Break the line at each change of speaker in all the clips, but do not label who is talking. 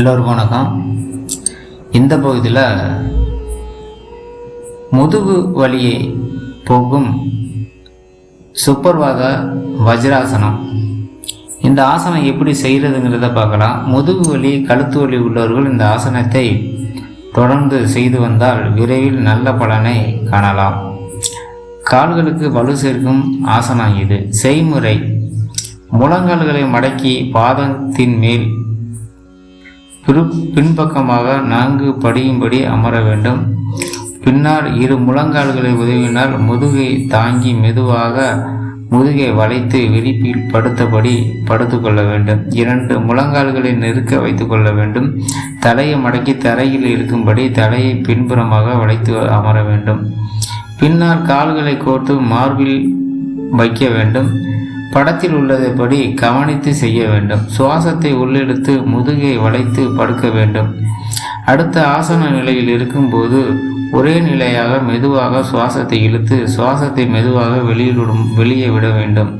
எல்லோருக்கும் வணக்கம் இந்த பகுதியில் முதுகு வலியை போகும் சுப்பர்வாத வஜ்ராசனம். இந்த ஆசனம் எப்படி செய்கிறதுங்கிறத பார்க்கலாம். முதுகு வலி கழுத்து வலி உள்ளவர்கள் இந்த ஆசனத்தை தொடர்ந்து செய்து வந்தால் விரைவில் நல்ல பலனை காணலாம். கால்களுக்கு வலு சேர்க்கும் ஆசனம் இது. செய்முறை. முழங்கால்களை மடக்கி பாதத்தின் மேல் பிறு பின்பக்கமாக நான்கு படியும்படி அமர வேண்டும். பின்னால் இரு முழங்கால்களை உதவினால் முதுகை தாங்கி மெதுவாக முதுகை வளைத்து விரிப்பில் படுத்தபடி படுத்துக்கொள்ள வேண்டும். இரண்டு முழங்கால்களை நெருக்க வைத்து கொள்ள வேண்டும். தலையை மடக்கி தரையில் இருக்கும்படி தலையை பின்புறமாக வளைத்து அமர வேண்டும். பின்னால் கால்களை கோர்த்து மார்பில் வைக்க வேண்டும். படத்தில் உள்ளதுபடி கவனித்து செய்ய வேண்டும். சுவாசத்தை உள்ளெடுத்து முதுகை வளைத்து படுக்க வேண்டும். அடுத்த ஆசன நிலையில் இருக்கும்போது ஒரே நிலையாக மெதுவாக சுவாசத்தை இழுத்து சுவாசத்தை மெதுவாக வெளியிடும் வெளியே விட வேண்டும்.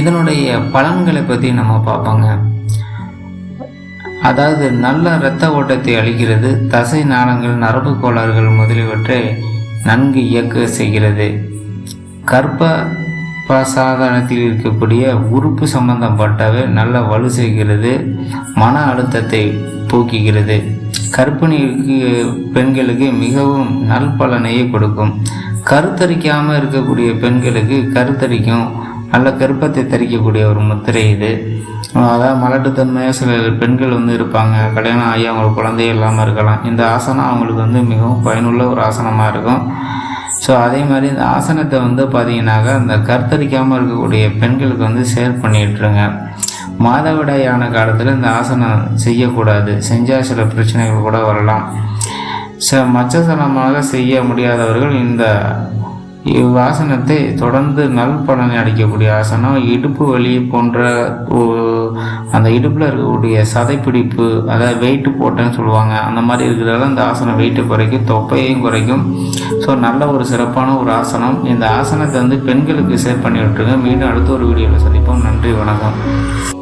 இதனுடைய பலன்களை பற்றி நம்ம பார்ப்போங்க. அதாவது நல்ல இரத்த ஓட்டத்தை அளிக்கிறது தசை நாளங்கள் நரம்பு கோளாறுகள் முதலியவற்றை நன்கு இயக்க செய்கிறது. கர்ப்ப சாதாரணத்தில் இருக்கக்கூடிய உறுப்பு சம்பந்தப்பட்டவை நல்ல வலு செய்கிறது மன அழுத்தத்தை போக்குகிறது. கற்பிணிக்கு பெண்களுக்கு மிகவும் நல்பலனையை கொடுக்கும். கருத்தரிக்காமல் இருக்கக்கூடிய பெண்களுக்கு கருத்தரிக்கும். நல்ல கருப்பத்தை தரிக்கக்கூடிய ஒரு முத்திரை இது. அதாவது மலட்டுத்தன்மையாக சில பெண்கள் வந்து இருப்பாங்க. கல்யாணம் ஆகி அவங்களுக்கு குழந்தையே இல்லாமல் இருக்கலாம். இந்த ஆசனம் அவங்களுக்கு வந்து மிகவும் பயனுள்ள ஒரு ஆசனமாக இருக்கும். ஸோ அதே மாதிரி இந்த ஆசனத்தை வந்து பார்த்தீங்கன்னாக்கா அந்த கருத்தரிக்காமல் இருக்கக்கூடிய பெண்களுக்கு வந்து ஷேர் பண்ணிட்டுருங்க. மாதவிடாயான காலத்தில் இந்த ஆசனம் செய்யக்கூடாது. செஞ்சால் சில பிரச்சனைகள் கூட வரலாம். ச மச்சசனமாக செய்ய முடியாதவர்கள் இந்த ஆசனத்தை தொடர்ந்து நல் பலனை அளிக்கக்கூடிய ஆசனம் இடுப்பு வலி போன்ற அந்த இடுப்பில் இருக்கக்கூடிய சதைப்பிடிப்பு அதாவது வெயிட்டு போட்டேன்னு சொல்லுவாங்க அந்த மாதிரி இருக்கிறதால இந்த ஆசனம் வெயிட்டு குறைக்கும் தொப்பையும் குறைக்கும். ஸோ நல்ல ஒரு சிறப்பான ஒரு ஆசனம். இந்த ஆசனத்தை வந்து பெண்களுக்கு சேவ் பண்ணி விட்டுருங்க. மீண்டும் அடுத்த ஒரு வீடியோவில் சந்திப்போம். நன்றி வணக்கம்.